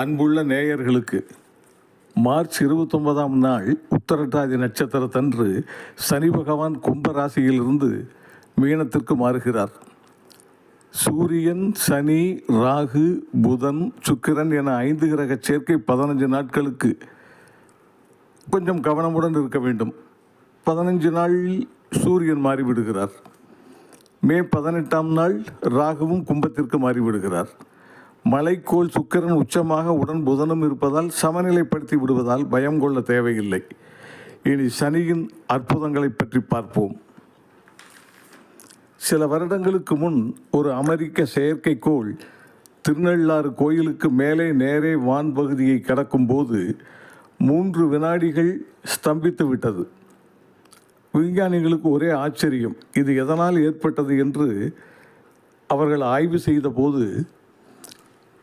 அன்புள்ள நேயர்களுக்கு மார்ச் இருபத்தொன்பதாம் நாள் உத்தரட்டாதி நட்சத்திரத்தன்று சனி பகவான் கும்ப ராசியிலிருந்து மீனத்திற்கு மாறுகிறார். சூரியன் சனி ராகு புதன் சுக்கிரன் என ஐந்து கிரக சேர்க்கை பதினஞ்சு நாட்களுக்கு கொஞ்சம் கவனமுடன் இருக்க வேண்டும். பதினஞ்சு நாளில் சூரியன் மாறிவிடுகிறார். மே பதினெட்டாம் நாள் ராகுவும் கும்பத்திற்கு மாறிவிடுகிறார். மலைக்கோள் சுக்கிரன் உச்சமாக உடன் புதனும் இருப்பதால் சமநிலைப்படுத்தி விடுவதால் பயம் கொள்ள தேவையில்லை. இனி சனியின் அற்புதங்களை பற்றி பார்ப்போம். சில வருடங்களுக்கு முன் ஒரு அமெரிக்க செயற்கைக்கோள் திருநள்ளாறு கோயிலுக்கு மேலே நேரே வான் பகுதியை கடக்கும்போது மூன்று வினாடிகள் ஸ்தம்பித்து விட்டது. விஞ்ஞானிகளுக்கு ஒரே ஆச்சரியம் இது எதனால் ஏற்பட்டது என்று அவர்கள் ஆய்வு செய்தபோது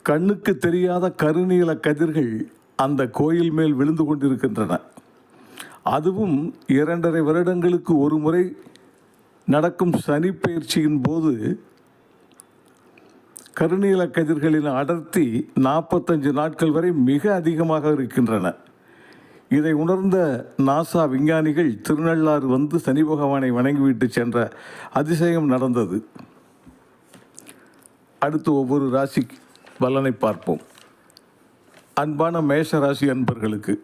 கண்ணுக்கு தெரியாத கருநீல கதிர்கள் அந்த கோயில் மேல் விழுந்து கொண்டிருக்கின்றன. அதுவும் இரண்டரை வருடங்களுக்கு ஒரு முறை நடக்கும் சனி பயிற்சியின் போது கருநீல கதிர்களின் அடர்த்தி நாற்பத்தஞ்சு நாட்கள் வரை மிக அதிகமாக இருக்கின்றன. இதை உணர்ந்த நாசா விஞ்ஞானிகள் திருநள்ளாறு வந்து சனி பகவானை வணங்கிவிட்டு சென்ற அதிசயம் நடந்தது. அடுத்து ஒவ்வொரு ராசிக்கு பலனை பார்ப்போம். அன்பான மேஷ ராசி அன்பர்களுக்கு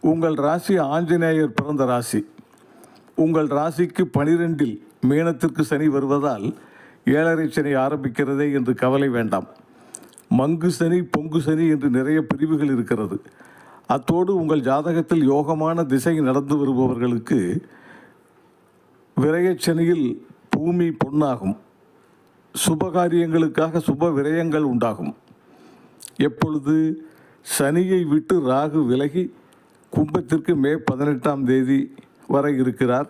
உங்கள் ராசி ஆஞ்சநேயர் பிறந்த ராசி. உங்கள் ராசிக்கு பனிரெண்டில் மீனத்திற்கு சனி வருவதால் ஏழரை சனி ஆரம்பிக்கிறதே என்று கவலை வேண்டாம். மங்கு சனி பொங்கு சனி என்று நிறைய பிரிவுகள் இருக்கிறது. அத்தோடு உங்கள் ஜாதகத்தில் யோகமான திசை நடந்து வருபவர்களுக்கு விரயச்சனியில் பூமி பொன்னாகும். சுபகாரியங்களுக்காக சுப விரயங்கள் உண்டாகும். எப்பொழுது சனியை விட்டு ராகு விலகி கும்பத்திற்கு மே பதினெட்டாம் தேதி வரை இருக்கிறார்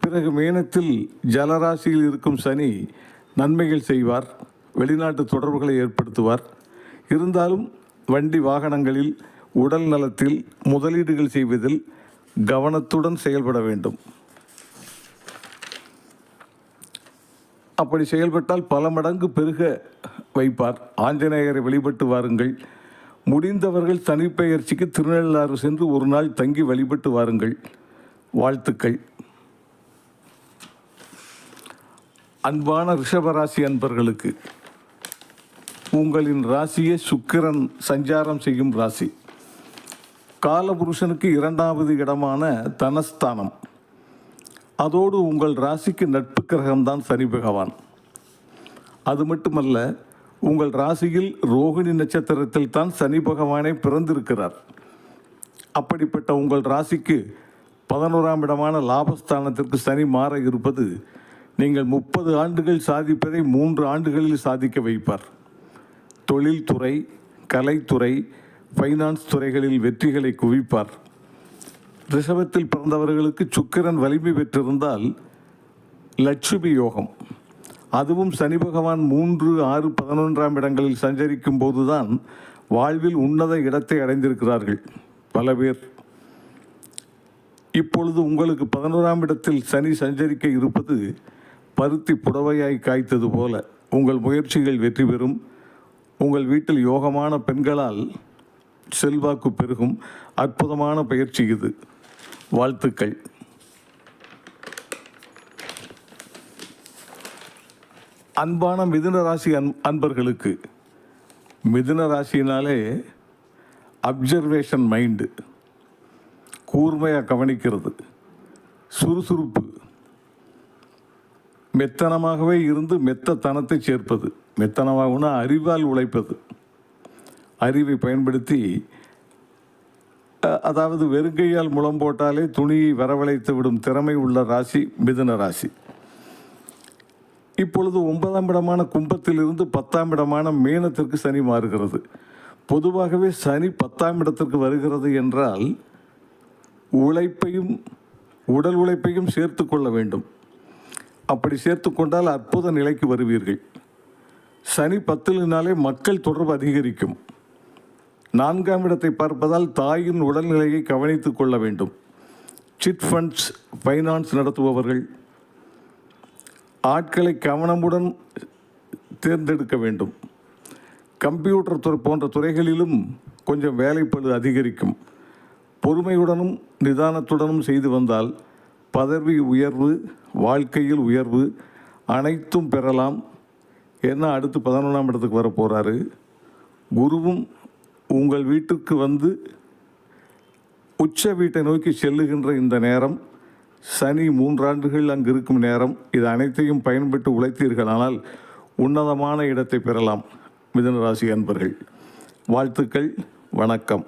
பிறகு மீனத்தில் ஜலராசியில் இருக்கும் சனி நன்மைகள் செய்வார் வெளிநாட்டு தொடர்புகளை ஏற்படுத்துவார். இருந்தாலும் வண்டி வாகனங்களில் உடல் நலத்தில் முதலீடுகள் செய்வதில் கவனத்துடன் செயல்பட வேண்டும். அப்படி செயல்பட்டால் பல மடங்கு பெருக வைப்பார். ஆஞ்சநேயரை வழிபட்டு வாருங்கள். முடிந்தவர்கள் தனிப்பெயர்ச்சிக்கு திருநள்ளாறு சென்று ஒரு நாள் தங்கி வழிபட்டு வாருங்கள். வாழ்த்துக்கள். அன்பான ரிஷபராசி அன்பர்களுக்கு உங்களின் ராசியே சுக்கிரன் சஞ்சாரம் செய்யும் ராசி. காலபுருஷனுக்கு இரண்டாவது இடமான தனஸ்தானம். அதோடு உங்கள் ராசிக்கு நட்பு கிரகம்தான் சனி பகவான். அது மட்டுமல்ல உங்கள் ராசியில் ரோகிணி நட்சத்திரத்தில் தான் சனி பகவானே பிறந்திருக்கிறார். அப்படிப்பட்ட உங்கள் ராசிக்கு பதினோராம் இடமான லாபஸ்தானத்திற்கு சனி மாற இருப்பது நீங்கள் முப்பது ஆண்டுகள் சாதிப்பதை மூன்று ஆண்டுகளில் சாதிக்க வைப்பார். தொழில்துறை கலைத்துறை ஃபைனான்ஸ் துறைகளில் வெற்றிகளை குவிப்பார். ரிஷபத்தில் பிறந்தவர்களுக்கு சுக்கிரன் வலிமை பெற்றிருந்தால் லட்சுமி யோகம். அதுவும் சனி பகவான் மூன்று ஆறு பதினொன்றாம் இடங்களில் சஞ்சரிக்கும் போதுதான் வாழ்வில் உன்னத இடத்தை அடைந்திருக்கிறார்கள். பல பேர். இப்பொழுது உங்களுக்கு பதினோராம் இடத்தில் சனி சஞ்சரிக்க இருப்பது பருத்தி புடவையாய் காய்த்தது போல உங்கள் முயற்சிகள் வெற்றி பெறும். உங்கள் வீட்டில் யோகமான பெண்களால் செல்வாக்கு பெருகும். அற்புதமான பயிற்சி இது. வாழ்த்துக்கள். அன்பான மிதுன ராசி அன் அன்பர்களுக்கு மிதுன ராசினாலே அப்சர்வேஷன் மைண்டு கூர்மையாக கவனிக்கிறது சுறுசுறுப்பு மெத்தனமாகவே இருந்து மெத்தத்தனத்தை சேர்ப்பது மெத்தனமாகனா அறிவால் உழைப்பது அறிவை பயன்படுத்தி அதாவது வெறுங்கையால் முளம் போட்டாலே துணியை வரவழைத்து விடும் திறமை உள்ள ராசி மிதுன ராசி. இப்பொழுது ஒன்பதாம் இடமான கும்பத்திலிருந்து பத்தாம் இடமான மீனத்திற்கு சனி மாறுகிறது. பொதுவாகவே சனி பத்தாம் இடத்திற்கு வருகிறது என்றால் உழைப்பையும் உடல் உழைப்பையும் சேர்த்து கொள்ள வேண்டும். அப்படி சேர்த்து கொண்டால் அற்புத நிலைக்கு வருவீர்கள். சனி பத்திலினாலே மக்கள் தொடர்பு அதிகரிக்கும். நான்காம் இடத்தை பார்ப்பதால் தாயின் உடல்நிலையை கவனித்துக் கொள்ள வேண்டும். சிட் ஃபண்ட்ஸ் ஃபைனான்ஸ் நடத்துபவர்கள் ஆட்களை கவனமுடன் தேர்ந்தெடுக்க வேண்டும். கம்ப்யூட்டர் துறை போன்ற துறைகளிலும் கொஞ்சம் வேலைப்பளு அதிகரிக்கும். பொறுமையுடனும் நிதானத்துடனும் செய்து வந்தால் பதவி உயர்வு வாழ்க்கையில் உயர்வு அனைத்தும் பெறலாம். என்ன அடுத்து பதினொன்றாம் இடத்துக்கு வர போகிறாரு குருவும் உங்கள் வீட்டுக்கு வந்து உச்ச வீட்டை நோக்கி செல்லுகின்ற இந்த நேரம் சனி மூன்றாண்டுகள் அங்கு இருக்கும் நேரம் இது அனைத்தையும் பயன்பட்டு உழைத்தீர்களானால் உன்னதமான இடத்தை பெறலாம். மிதனராசி அன்பர்கள் வாழ்த்துக்கள் வணக்கம்.